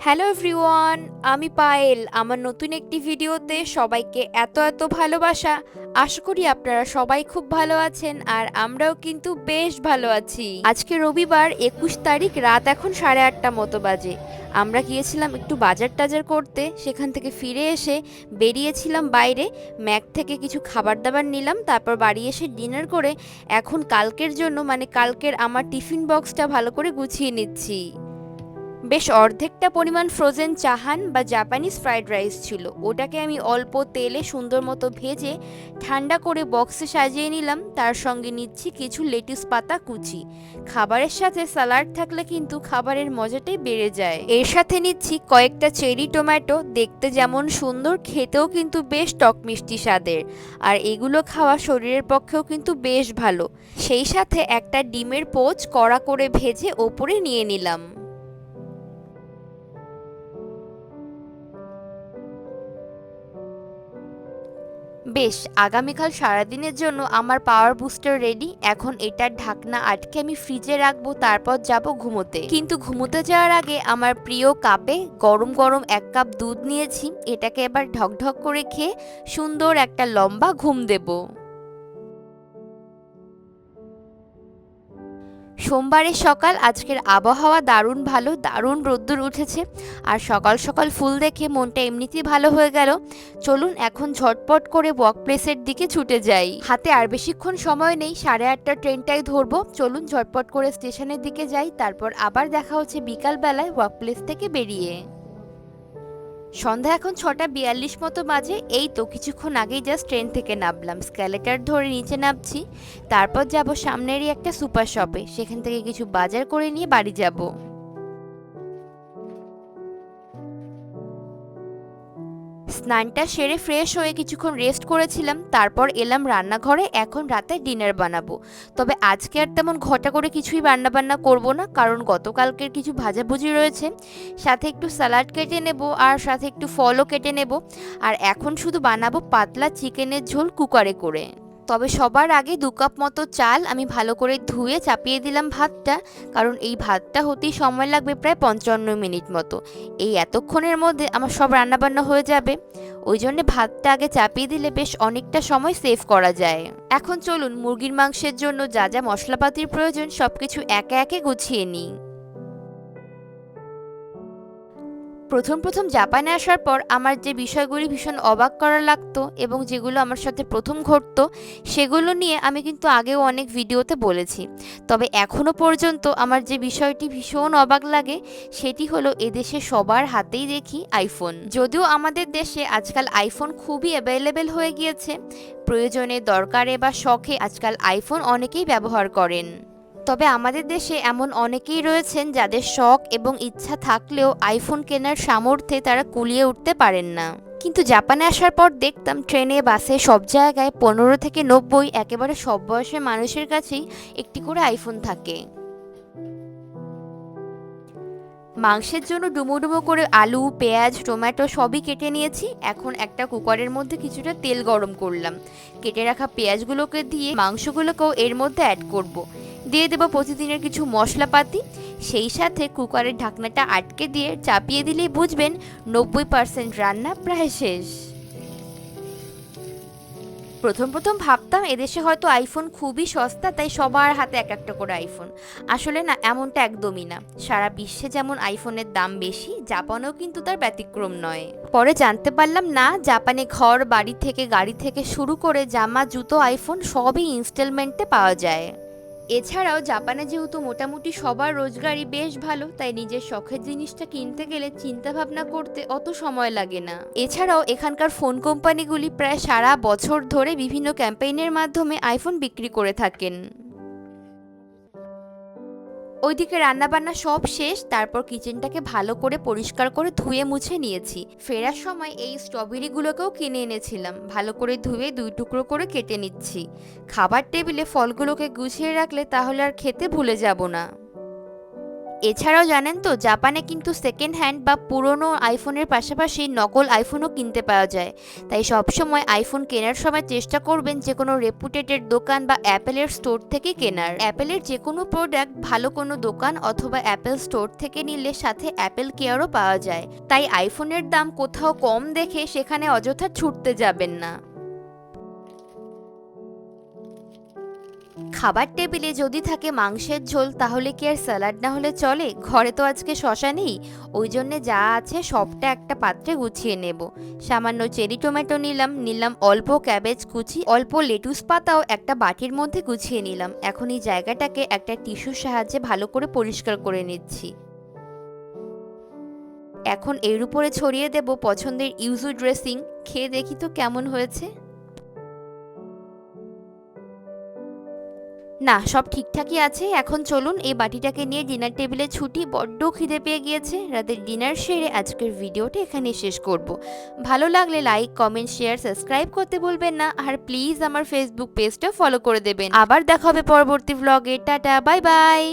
Hello everyone, আমি পায়েল। আমার নতুন একটি ভিডিওতে সবাইকে এত এত ভালোবাসা। আশা করি আপনারা সবাই খুব ভালো আছেন আর আমরাও কিন্তু বেশ ভালো আছি। আজকে রবিবার, একুশ তারিখ, রাত এখন সাড়ে আটটা মতো বাজে। আমরা গিয়েছিলাম একটু বাজার টাজার করতে। সেখান থেকে ফিরে এসে বেরিয়েছিলাম বাইরে। ম্যাক থেকে কিছু খাবার দাবার নিলাম, তারপর বাড়ি এসে ডিনার করে এখন কালকের জন্য মানে কালকের আমার টিফিন বক্সটা ভালো করে গুছিয়ে নিচ্ছি। বেশ অর্ধেকটা পরিমাণ ফ্রোজেন চাহান বা জাপানিজ ফ্রাইড রাইস ছিল। ওটাকে আমি অল্প তেলে সুন্দর মতো ভেজে ঠান্ডা করে বক্সে সাজিয়ে নিলাম। তার সঙ্গে নিচ্ছি কিছু লেটুস পাতা কুচি। খাবারের সাথে স্যালাড থাকলে কিন্তু খাবারের মজাটাই বেড়ে যায়। এর সাথে নিচ্ছি কয়েকটা চেরি টমেটো দেখতে যেমন সুন্দর, খেতেও কিন্তু বেশ টক মিষ্টি স্বাদের। আর এগুলো খাওয়া শরীরের পক্ষেও কিন্তু বেশ ভালো। সেই সাথে একটা ডিমের পোচ কড়া করে ভেজে ওপরে নিয়ে নিলাম। বেশ, আগামীকাল সারাদিনের জন্য আমার পাওয়ার বুস্টার রেডি এখন এটার ঢাকনা আটকে আমি ফ্রিজে রাখব, তারপর যাব ঘুমোতে। কিন্তু ঘুমোতে যাওয়ার আগে আমার প্রিয় কাপে গরম গরম এক কাপ দুধ নিয়েছি। এটাকে এবার ঢকঢক করে খেয়ে সুন্দর একটা লম্বা ঘুম দেবো। সোমবারের সকাল আজকের আবহাওয়া দারুণ ভালো, দারুণ রোদ্দুর উঠেছে। আর সকাল সকাল ফুল দেখে মনটা এমনিতেই ভালো হয়ে গেল। চলুন এখন ঝটপট করে ওয়ার্ক প্লেসের দিকে ছুটে যাই। হাতে আর বেশিক্ষণ সময় নেই, সাড়ে আটটা ট্রেনটাই ধরবো। চলুন ঝটপট করে স্টেশনের দিকে যাই, তারপর আবার দেখা হচ্ছে বিকালবেলায় ওয়ার্ক প্লেস থেকে বেরিয়ে। সন্ধ্যা এখন ছটা বিয়াল্লিশ মতো বাজে। এই তো কিছুক্ষণ আগেই জাস্ট ট্রেন থেকে নামলাম। স্ক্যালেটার ধরে নিচে নামছি। তারপর যাব সামনেরই একটা সুপার শপে সেখান থেকে কিছু বাজার করে নিয়ে বাড়ি যাব। স্নানটা সেরে ফ্রেশ হয়ে কিছুক্ষণ রেস্ট করেছিলাম, তারপর এলাম রান্নাঘরে, এখন রাতে ডিনার বানাবো। তবে আজকে আর তেমন ঘটা করে কিছুই রান্না বান্না করব না, কারণ গতকালকের কিছু ভাজাভুজি রয়েছে। সাথে একটু স্যালাড কেটে নেব, আর সাথে একটু ফলও কেটে নেব। আর এখন শুধু বানাবো পাতলা চিকেনের ঝোল কুকারে করে। তবে সবার আগে দু কাপ মতো চাল আমি ভালো করে ধুয়ে চাপিয়ে দিলাম ভাতটা, কারণ এই ভাতটা হতেই সময় লাগবে প্রায় পঞ্চান্ন মিনিট মতো। এই এতক্ষণের মধ্যে আমার সব রান্নাবান্না হয়ে যাবে। ওই জন্য ভাতটা আগে চাপিয়ে দিলে বেশ অনেকটা সময় সেভ করা যায়। এখন চলুন মুরগির মাংসের জন্য যা যা মশলাপাতির প্রয়োজন সব কিছু একে একে গুছিয়ে নিই। প্রথম প্রথম জাপানে আসার পর আমার যে বিষয়গুলি ভীষণ অবাক করা লাগতো এবং যেগুলো আমার সাথে প্রথম ঘটতো, সেগুলো নিয়ে আমি কিন্তু আগেও অনেক ভিডিওতে বলেছি। তবে এখনও পর্যন্ত আমার যে বিষয়টি ভীষণ অবাক লাগে, সেটি হলো এদেশে সবার হাতেই দেখি আইফোন যদিও আমাদের দেশে আজকাল আইফোন খুবই অ্যাভেলেবেল হয়ে গিয়েছে, প্রয়োজনে, দরকারে বা শখে আজকাল আইফোন অনেকেই ব্যবহার করেন। তবে আমাদের দেশে এমন অনেকেই রয়েছেন যাদের শখ এবং ইচ্ছা থাকলেও আইফোন কেনার সামর্থ্যে তারা কুলিয়ে উঠতে পারেন না। কিন্তু জাপানে আসার পর দেখতাম ট্রেনে, বাসে সব জায়গায় পনেরো থেকে নব্বই, একেবারে সব বয়সের মানুষের কাছেই একটি করে আইফোন থাকে। মাংসের জন্য ডুমো ডুমো করে আলু, পেঁয়াজ, টমেটো সবই কেটে নিয়েছি। এখন একটা কুকারের মধ্যে কিছুটা তেল গরম করলাম। কেটে রাখা পেঁয়াজগুলোকে দিয়ে মাংসগুলোকেও এর মধ্যে অ্যাড করব। দিয়ে দেবো প্রতিদিনের কিছু মশলাপাতি। সেই সাথে কুকারের ঢাকনাটা আটকে দিয়ে চাপিয়ে দিলেই বুঝবেন নব্বই পার্সেন্ট রান্না প্রায় শেষ। প্রথম প্রথম ভাবতাম এদেশে হয়তো আইফোন খুবই সস্তা, তাই সবার হাতে এক একটা করে আইফোন। আসলে না, এমনটা একদমই না। সারা বিশ্বে যেমন আইফোনের দাম বেশি, জাপানেও কিন্তু তার ব্যতিক্রম নয়। পরে জানতে পারলাম, না, জাপানে ঘর, বাড়ি থেকে, গাড়ি থেকে শুরু করে জামা, জুতো, আইফোন সবই ইনস্টলমেন্টে পাওয়া যায়। এছাড়াও জাপানে যেহেতু মোটামুটি সবার রোজগারই বেশ ভালো, তাই নিজের শখের জিনিসটা কিনতে গেলে চিন্তা ভাবনা করতে অত সময় লাগে না। এছাড়াও এখানকার ফোন কোম্পানিগুলি প্রায় সারা বছর ধরে বিভিন্ন ক্যাম্পেইনের মাধ্যমে আইফোন বিক্রি করে থাকেন। ওইদিকে রান্নাবান্না সব শেষ, তারপর কিচেনটাকে ভালো করে পরিষ্কার করে ধুয়ে মুছে নিয়েছি। ফেরার সময় এই স্ট্রবেরিগুলোকেও কিনে এনেছিলাম। ভালো করে ধুয়ে দুই টুকরো করে কেটে নিচ্ছি। খাবার টেবিলে ফলগুলোকে গুছিয়ে রাখলে তাহলে আর খেতে ভুলে যাব না। এছাড়াও জানেন তো, জাপানে কিন্তু সেকেন্ড হ্যান্ড বা পুরনো আইফোনের পাশাপাশি নকল আইফোনও কিনতে পাওয়া যায়। তাই সবসময় আইফোন কেনার সময় চেষ্টা করবেন যে কোনো রেপুটেটেড দোকান বা অ্যাপেলের স্টোর থেকে কেনার। অ্যাপেলের যে কোনো প্রোডাক্ট ভালো কোনো দোকান অথবা অ্যাপেল স্টোর থেকে নিলে সাথে অ্যাপেল কেয়ারও পাওয়া যায়। তাই আইফোনের দাম কোথাও কম দেখে সেখানে অযথা ছুটতে যাবেন না। খাবার টেবিলে যদি থাকে মাংসের ঝোল, তাহলে কি আর স্যালাড না হলে চলে? ঘরে তো আজকে শশা নেই। ওই জন্যে যা আছে সবটা একটা পাত্রে গুছিয়ে নেব। সামান্য চেরি টমেটো নিলাম নিলাম অল্প ক্যাবেজ কুচি, অল্প লেটুস পাতাও একটা বাটির মধ্যে গুছিয়ে নিলাম। এখন এই জায়গাটাকে একটা টিস্যুর সাহায্যে ভালো করে পরিষ্কার করে নিচ্ছি। এখন এর উপরে ছড়িয়ে দেব পছন্দের ইউজু ড্রেসিং। খেয়ে দেখি তো কেমন হয়েছে। না, সব ঠিকঠাকই আছে। এখন চলুন এই বাটিটাকে নিয়ে ডিনার টেবিলে ছুটি বড্ড খিদে পেয়ে গিয়েছে। রাতের ডিনার সেরে আজকের ভিডিওটা এখানে শেষ করব। ভালো লাগলে লাইক কমেন্ট শেয়ার সাবস্ক্রাইব করতে বলবেন না। আর প্লিজ আমার ফেসবুক পেজটা ফলো করে দেবেন। আবার দেখা হবে পরবর্তী ব্লগে টাটা বাই বাই